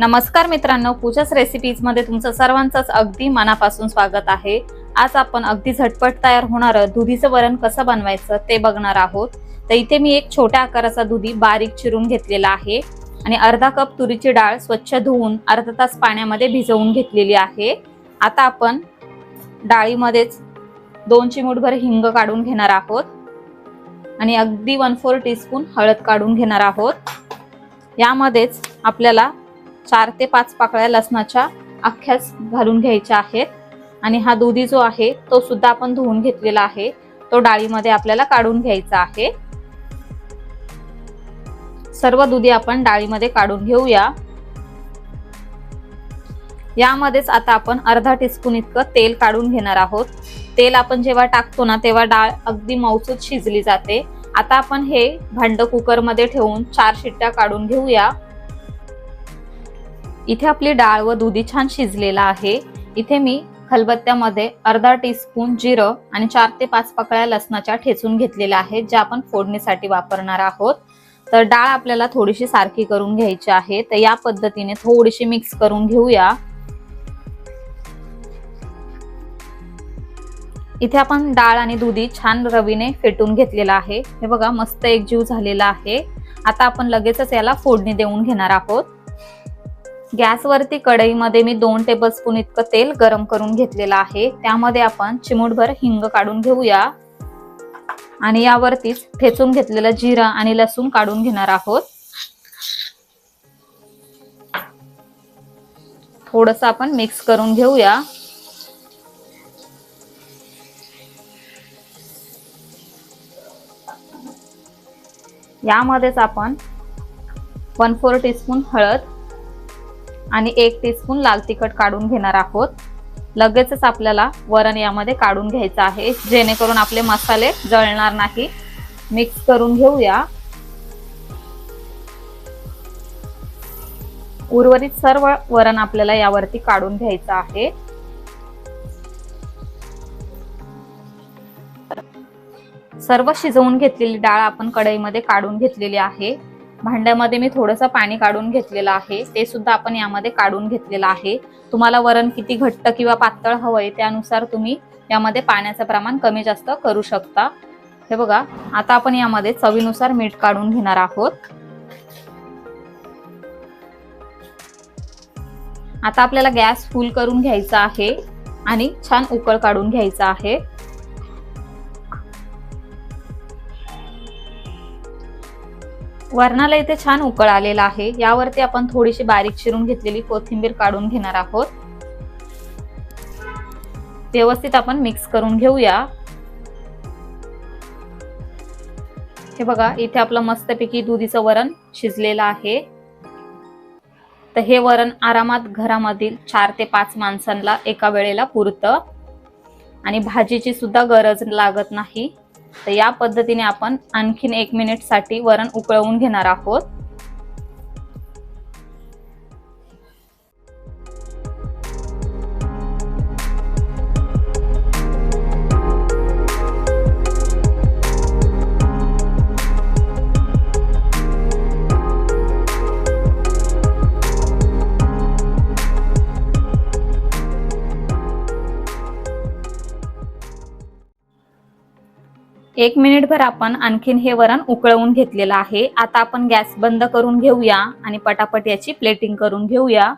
नमस्कार मित्रांनो पूजाच रेसिपीजमध्ये तुमचं सर्वांचंच अगदी मनापासून स्वागत आहे. आज आपण अगदी झटपट तयार होणारं दुधीचं वरण कसं बनवायचं ते बघणार आहोत. तर इथे मी एक छोट्या आकाराचा दुधी बारीक चिरून घेतलेला आहे आणि अर्धा कप तुरीची डाळ स्वच्छ धुवून अर्धा तास पाण्यामध्ये भिजवून घेतलेली आहे. आता आपण डाळीमध्येच दोन चिमूटभर हिंग काढून घेणार आहोत आणि अगदी वन फोर टीस्पून हळद काढून घेणार आहोत. यामध्येच आपल्याला चार ते पाच पाकळ्या लसणाच्या अख्ख्याच घालून घ्यायच्या आहेत. आणि हा दुधी जो आहे तो सुद्धा आपण धुवून घेतलेला आहे. तो डाळीमध्ये आपल्याला काढून घ्यायचा आहे. सर्व दुधी आपण डाळीमध्ये काढून घेऊया. यामध्येच आता आपण अर्धा टीस्पून इतकं तेल काढून घेणार आहोत. तेल आपण जेव्हा टाकतो ना तेव्हा डाळ अगदी मौसूद शिजली जाते. आता आपण हे भांड कुकरमध्ये ठेवून चार शिट्ट्या काढून घेऊया. इथे आपली डाळ व दुधी छान शिजलेला आहे. इथे मी खलबत्त्यामध्ये अर्धा टीस्पून जिरं आणि चार ते पाच पकळ्या लसणाच्या ठेचून घेतलेल्या आहेत ज्या आपण फोडणीसाठी वापरणार आहोत. तर डाळ आपल्याला थोडीशी सारखी करून घ्यायची आहे. तर या पद्धतीने थोडीशी मिक्स करून घेऊया. इथे आपण डाळ आणि दुधी छान रवीने फेटून घेतलेला आहे. हे बघा मस्त एकजीव झालेला आहे. आता आपण लगेचच याला फोडणी देऊन घेणार आहोत. गॅसवरती कढईमध्ये मी दोन टेबलस्पून इतकं तेल गरम करून घेतलेलं आहे. त्यामध्ये आपण चिमूटभर हिंग काढून घेऊया. आणि यावरतीच ठेचून घेतलेलं जिरा आणि लसूण काढून घेणार आहोत. थोडस आपण मिक्स करून घेऊया. यामध्येच आपण वन फोर टीस्पून हळद आणि एक टीस्पून लाल तिखट काढून घेणार आहोत. लगेचच आपल्याला वरण यामध्ये काढून घ्यायचं आहे जेणेकरून आपले मसाले जळणार नाही. मिक्स करून घेऊया. उर्वरित सर्व वरण आपल्याला यावरती काढून घ्यायचं आहे. सर्व शिजवून घेतलेली डाळ आपण कढईमध्ये काढून घेतलेली आहे. भांड्यामध्ये मी थोडंसं पाणी काढून घेतलेलं आहे. ते सुद्धा आपण यामध्ये काढून घेतलेलं आहे. तुम्हाला वरण किती घट्ट किंवा पातळ हवंय त्यानुसार तुम्ही यामध्ये पाण्याचं प्रमाण कमी जास्त करू शकता. हे बघा आता आपण यामध्ये चवीनुसार मीठ काढून घेणार आहोत. आता आपल्याला गॅस फुल करून घ्यायचा आहे आणि छान उकळ काढून घ्यायचा आहे. वरणाला इथे छान उकळ आलेला आहे. यावरती आपण थोडीशी बारीक चिरून घेतलेली कोथिंबीर काढून घेणार आहोत. व्यवस्थित आपण मिक्स करून घेऊया. हे बघा इथे आपलं मस्तपैकी दुधीचं वरण शिजलेलं आहे. तर हे वरण आरामात घरामधील चार ते पाच माणसांना एका वेळेला पुरतं. आणि भाजीची सुद्धा गरज लागत नाही. तर या पद्धतीने आपण आणखीन एक मिनिटसाठी वरण उकळवून घेणार आहोत. एक मिनिटभर आपण आणखीन हे वरण उकळवून घेतलेलं आहे. आता आपण गॅस बंद करून घेऊया आणि पटापट याची प्लेटिंग करून घेऊया.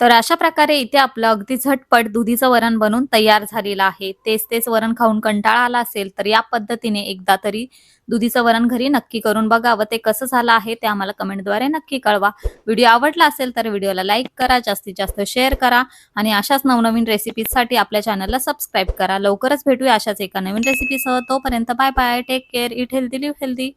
तर अशा प्रकारे इथे आपलं अगदी झटपट दुधीचं वरण बनून तयार झालेलं आहे. तेच तेच वरण खाऊन कंटाळा आला असेल तर या पद्धतीने एकदा तरी दुधीचं वरण घरी नक्की करून बघा व ते कसं झालं आहे ते आम्हाला कमेंटद्वारे नक्की कळवा. व्हिडिओ आवडला असेल तर व्हिडिओला लाईक करा जास्तीत जास्त शेअर करा आणि अशाच नवनवीन रेसिपीजसाठी आपल्या चॅनलला सबस्क्राईब करा. लवकरच भेटूया अशाच एका नवीन रेसिपीसह. तोपर्यंत bye bye take care eat healthy live healthy.